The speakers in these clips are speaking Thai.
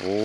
โอ้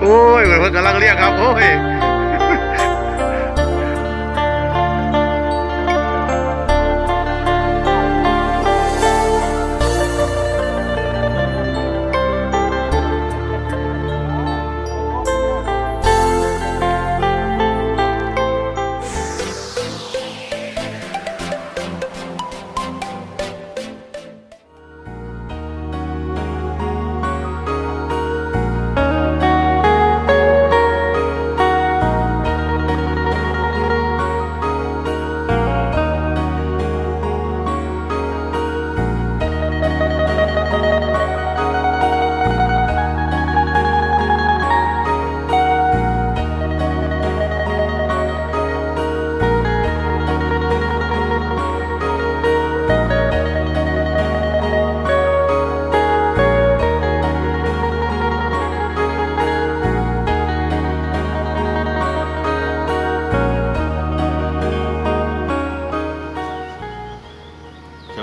โอ้ยเหมือนเพิ่นกำลังเรียกครับ โอ้ย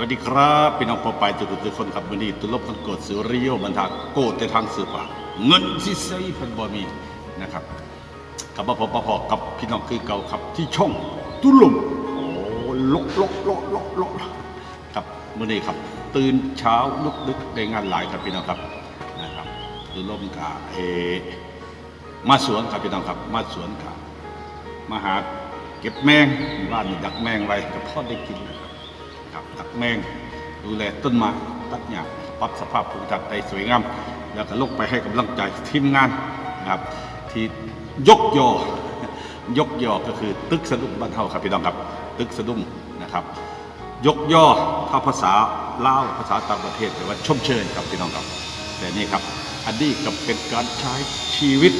วัสดีครับพี่น้องปอปายทุกทุกคนครับวันนี้ตุลบทั้งโกดสุริโยบันทาโกดแต่ทางสืบป่าเงินสิใส่เพันบ่มีนะครับกับมาพบปะพอกับพี่น้องคือเก่าครับที่ช่องตุลุมโอ้ลกลกลกลกลกครับมื่อนี้ครับ ตื่นเช้าลุกดึกได้งานหลายครับพี่น้องครับนะครับตุลมกาเอมาสวนครับพี่น้องครับ มาสวนกามาหาเก็บแมงบ้านนี่ดักแมงไว้กับพ่อได้กินนะครับ ครับตักแมง ดูแลต้นไม้ตัดหญ้าปรับสภาพภูมิทัศน์ได้สวยงาม แล้วก็ลงไปให้กำลังใจทีมงานนะครับ ที่ยกยอยกยอก็คือตึกสะดุ้งบ้านเฮาครับพี่น้องครับ ตึกสะดุ้งนะครับ ยกย่อถ้าภาษาลาวภาษาต่างประเทศแปลว่าชมเชยครับพี่น้องครับ แต่นี่ครับอันนี้ก็เป็นการใช้ชีวิต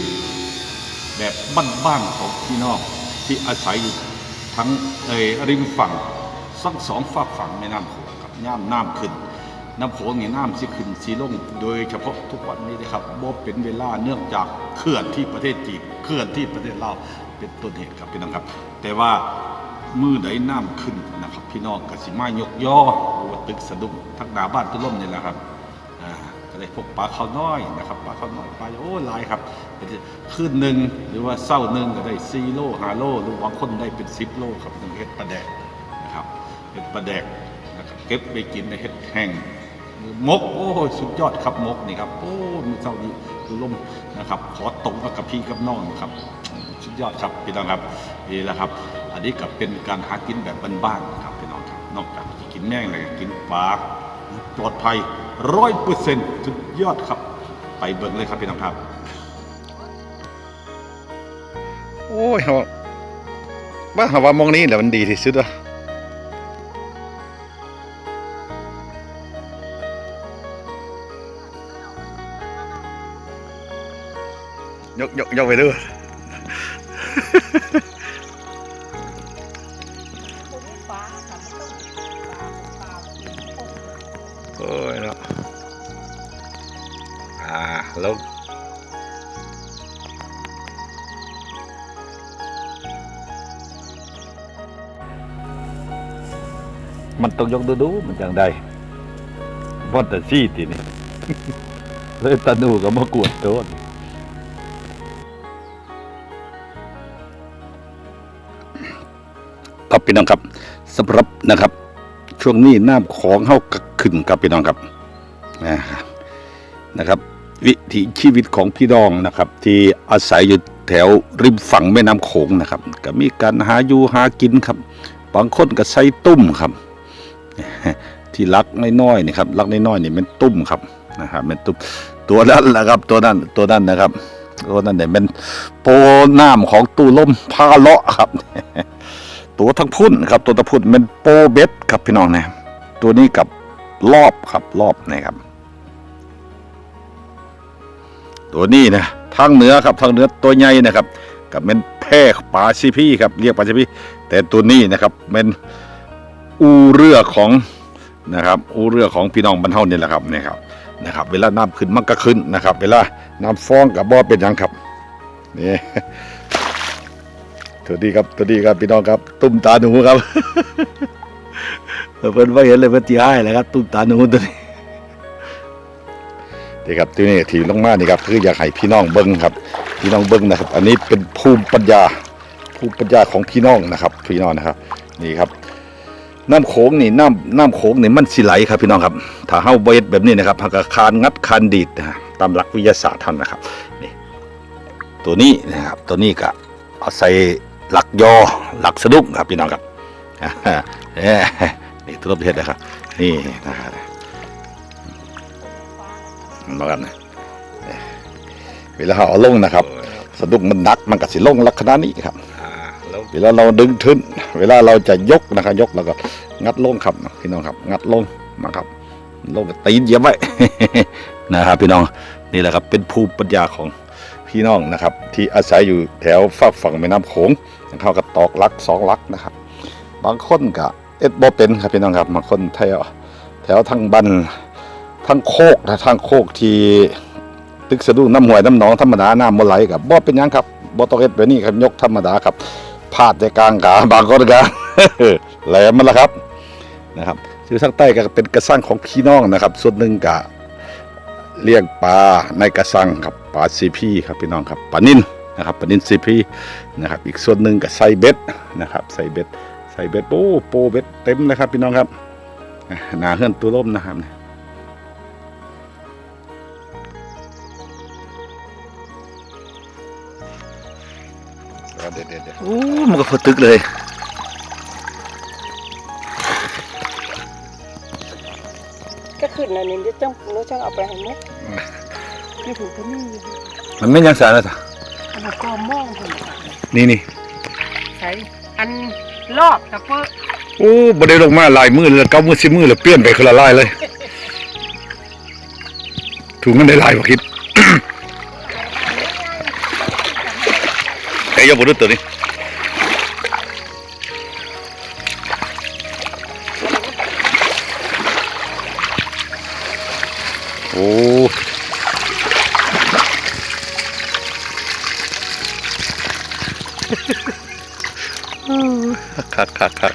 แบบบ้านๆของพี่น้องที่อาศัยอยู่ทั้งเอ่อริมฝั่ง สังสองฝากฝั่งแม่น้ำโขงครับย่ามน้ำขึ้น น้ำโขงนี่น้ำสิขึ้นสีลง โดยเฉพาะทุกวันนี้นะครับบ่เป็นเวลาเนื่องจากเขื่อนที่ประเทศจีนเขื่อนที่ประเทศลาวเป็นต้นเหตุครับพี่น้องครับ แต่ว่ามือใดน้ำขึ้นนะครับ พี่น้องกสิมายกย่อหรือว่าตึกสะดุ้งทักหนาบ้านตุล่มนี่แหละครับอ่าก็ได้พวกปลาข้าวน้อยนะครับปลาข้าวน้อยปลาโอ้หลายครับขึ้นหนึ่งหรือว่าเศร้าหนึ่งก็ได้ซีโลหาโลหรือบางคนได้เป็นสิบโลครับต้องเฮ็ดปลาแดก เฮ็ดปลาแดกนะครับเก็บไปกินในเฮ็ดแห้งมกโอ้ยสุดยอดครับมกนี่ครับโอ้มีเจ้านี้ดูลมนะครับ ขอตรงกับพี่กับน้องครับ สุดยอดครับพี่น้องครับนี่แหละครับ อันนี้ก็เป็นการหากินแบบบ้านๆครับพี่น้องครับนอกจากกินแม่งเลยกินปลาปลอดภัยร้อยเปอร์เซ็นต์สุดยอดครับ ไปเบิ่งเลยครับพี่น้องครับ โอ้ยเขาบ้าว่ามองนี้แหละมันดีที่สุดอะ ยกยกยกไปด้วยผมไม่ฟ้าค่ะมันต้องปลาปล ครับพี่น้องครับสำหรับนะครับ ช่วงนี้น้ำของเข้ากักขึ้นครับพี่น้องครับนะครับ วิถีชีวิตของพี่น้องนะครับ ที่อาศัยอยู่แถวริมฝั่งแม่น้ำโขงนะครับ ก็มีการหาอยู่หากินครับบางคนก็ใช้ตุ้มครับ ที่ลักน้อยๆนี่ครับลักน้อยๆนี่เป็นตุ้มครับนะครับเป็นตุ้มตัวนั้นแหละครับตัวนั้นตัวนั้นนะครับ ตัวนั้นเนี่ยเป็นโปน้ำของตู้ล่มพาเลาะครับ ตัวทั้งพุ่นครับ ตัวตะพุ่นเป็นโปเบ็ดครับพี่น้องนะตัวนี้กับรอบครับรอบนะครับ ตัวนี้นะทางเหนือครับทางเหนือตัวใหญ่นะครับกับเป็นแพร่ปลาชิพี่ครับเรียกปลาชิพี่แต่ตัวนี้นะครับเป็นอูเรือของนะครับอูเรือของพี่น้องบรรเทาเนี่ยแหละครับเนี่ยครับนะครับ เวลาน้ำขึ้นมันก็ขึ้นนะครับ เวลา น้ำฟ้องกับบ่อเป็นยังครับนี่ตัวดีครับตัวดีครับพี่น้องครับ ตุ้มตาหนูครับเพิ่นว่าเห็นเลยเพิ่นตีให้แหล้วครับ ตุ้มตาหนูตัวนี้นี่ครับที่นี่ที่ลงมานี่ครับคืออยากให้พี่น้องเบิ้งครับ พี่น้องเบิ้งนะครับ อันนี้เป็นภูมิปัญญาภูมิปัญญาของพี่น้องนะครับ พี่น้องนะครับ นี่ครับ น้ำโขงนี่น้ำน้ำโขงนี่มันสิไหลครับ พี่น้องครับ ถ้าเฮาบ่เฮ็ดแบบนี้นะครับเฮากคานงัดคานดีดนะฮะ ตามหลักวิทยาศาสตร์ท่านนะครับนี่ตัวนี้นะครับตัวนี้ก็เอาใส่หลักยอหลักสะดุ้งครับพี่น้องครับอ่าเอ้นี่ตัวรบเฮ็ดนะครับนี่นะครับมากันนะเวลาเอาลงนะครับ สะดุ้งมันนักมันก็สิลงลักษณะนี้ครับเวลาเราดึงขึ้น เวลาเราจะยกนะครับ ยกแล้วก็งัดลงครับพี่น้องครับ งัดลงนะครับ ลงกับตีนเยียบไว้นะครับพี่น้องนี่แหละครับเป็นภูมิปัญญาของพี่น้องนะครับ ที่อาศัยอยู่แถวฝากฝั่งแม่น้ำโขงเขาก็ตอกลักสองลักนะครับ บางคนก็เอ็ดบ่เป็นครับพี่น้องครับบางคนแถวแถวทางบันทางโคกนะทางโคกที่ตึกสะดุ้งน้ำห้วยน้ำหนองธรรมดาน้ำบ่ไหลกับบ่เป็นยังครับบ่ต้องเฮ็ดแบบนี้ครับยกธรรมดาครับพาดในกลางขาบางคนก็แหลมมันละครับนะครับ อยู่ทางใต้ก็เป็นกระสังของพี่น้องนะครับ ส่วนหนึ่งก็เลี้ยงปลาในกระสังครับปลาซีพีครับพี่น้องครับปลานินนะครับปลานินซีพีนะครับ อีกส่วนหนึ่งก็ใส่เบ็ดนะครับใส่เบ็ดใส่เบ็ดโอ้โปเบ็ดเต็มเลยครับพี่น้องครับหนาเฮือนตัวล่มนะครับเด็ดเด็ดเด็ดโอ้มันก็พอตึกเลย นอันนี้เดี๋ยวจ้องหนูจ้องเอาไปให้หมดนี่ถูกก็นี่อยู่มันไม่ยังสารแล้วจ้ะอันนั้นก็มองคนนี่นี่ใส่อันรอบตะเพิ่โอ้บ่ได้ลงมาหลายมือเลยเก้ามือสิบมือเลยเปลี่ยนไปคนละลายเลย ถูกมันได้หลายกว่าคิดไอ้ยกบรุษตัวนี้ โอ้คักคักคัก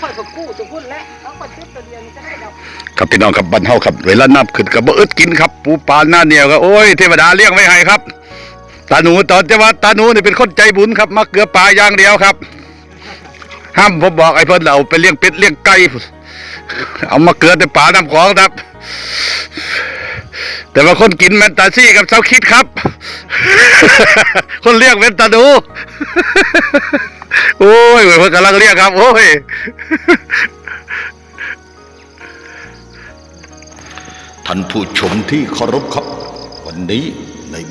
ค่อยก็กู้จะพูดแล้วเขาก็ชุดตัวเดียวนี่จะได้ดอกครับพี่น้องครับบ้านเฮาครับเวลาน้ำขึ้นกับบ่อึดกินครับ ปูปลาหน้าเหนียวก็โอ้ยเทวดาเลี้ยงไว้ให้ครับตาหนูตอนจะว่าตาหนูนี่เป็นคนใจบุญครับมาเกลือปลาอย่างเดียวครับ ห้ามผมบอกไอ้เพิ่นเราไปเลี้ยงเป็ดเลี้ยงไก่เอามาเกลือแต่ปลาน้ำของครับ แต่ว่าคนกินแมนตาซี่กับเจ้าคิดครับ คนเลี้ยงเป็นตาหนูโอ้ยเพิ่อนกำลังเรียกครับ โอ้ยท่านผู้ชมที่เคารพครับ วันนี้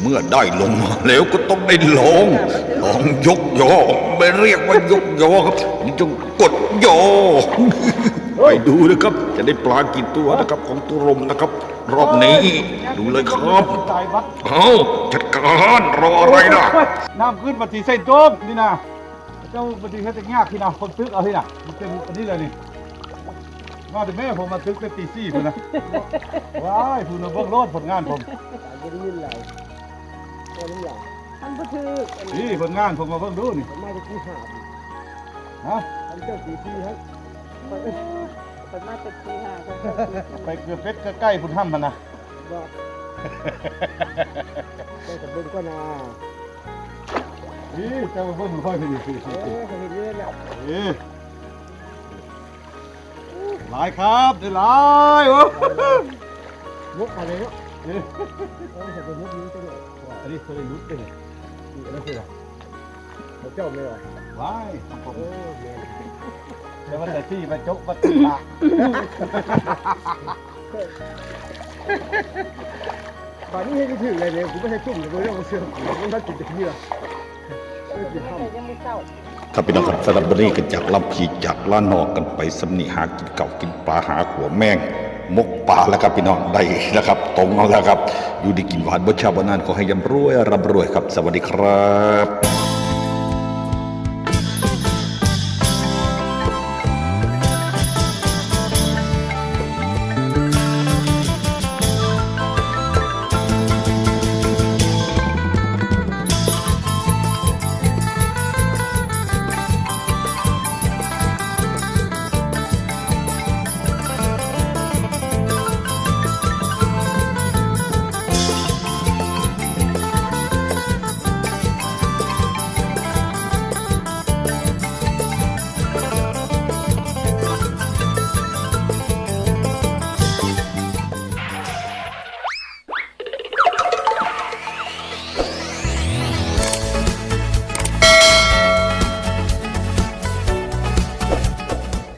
เมื่อได้ลงมาแล้วก็ต้องได้ลองลองยกยอไม่เรียกว่ายกยอครับนี่จงกดยอไปดูนะครับ จะได้ปลากี่ตัวนะครับ ของตุรมนะครับ รอบนี้ ดูเลยครับตายวัดเอาจัดการรออะไรนะน้ำขึ้นปฏิเสธโจมนี่นะเจ้าปฏิเสธจะยากที่นะคนตึกเอาที่น่ะมันเป็นอันนี้เลยนี่มาแต่แม่ผมมาตึกเป็นตีสี่พุ่นนะว้ายผู้นำเบื้องโลดผลงานผม ตัวนี้อย่างมันก็คืออันนี้นี่ผลงานผมมาเบิ่งดูนี่ไม่ได้ที่หาบฮะอันเจ้าสีที่ให้มันมันมาเป็นที่หาเขาก็ตีที่ไปเกือบเป็ดใกล้ๆพุ่นห้ำมันนะบอกได้แต่เบิ่งก็นานี่เจ้าเบิ่งค่อยไปดิสิเออเขาเห็นเรื่อยแล้วเอ้หลายครับได้หลายโอ้มุกอะไรเนาะนี่ต้องจะเป็นมุกนี้จะเลย อันนี้เคยรุดเลยนี่อันนี้คืออะไรเขาเจ้าไม่หรอว้ายของผมโอ้เมียเดี๋ยวมันแต่ที่มาจกมาตีปากป่านนี้ให้ถึงเลยเนี่ยกูไม่ให้จุ่มเลยกูเรื่องเสื่อมมันถ้ากินจะที่หรอยังไม่เข้าครับพี่น้องครับสำหรับวันนี้ก็จากลำพีจากล้านนอกกันไปสำนีหากินเก่ากินปลาหาขัวแมง มกป่าแล้วครับพี่น้องได้แล้วครับตรงแล้วครับ อยู่ดีกินหวานบ่ชาบนานขอให้ยำรวยร่ำรวยครับ สวัสดีครับ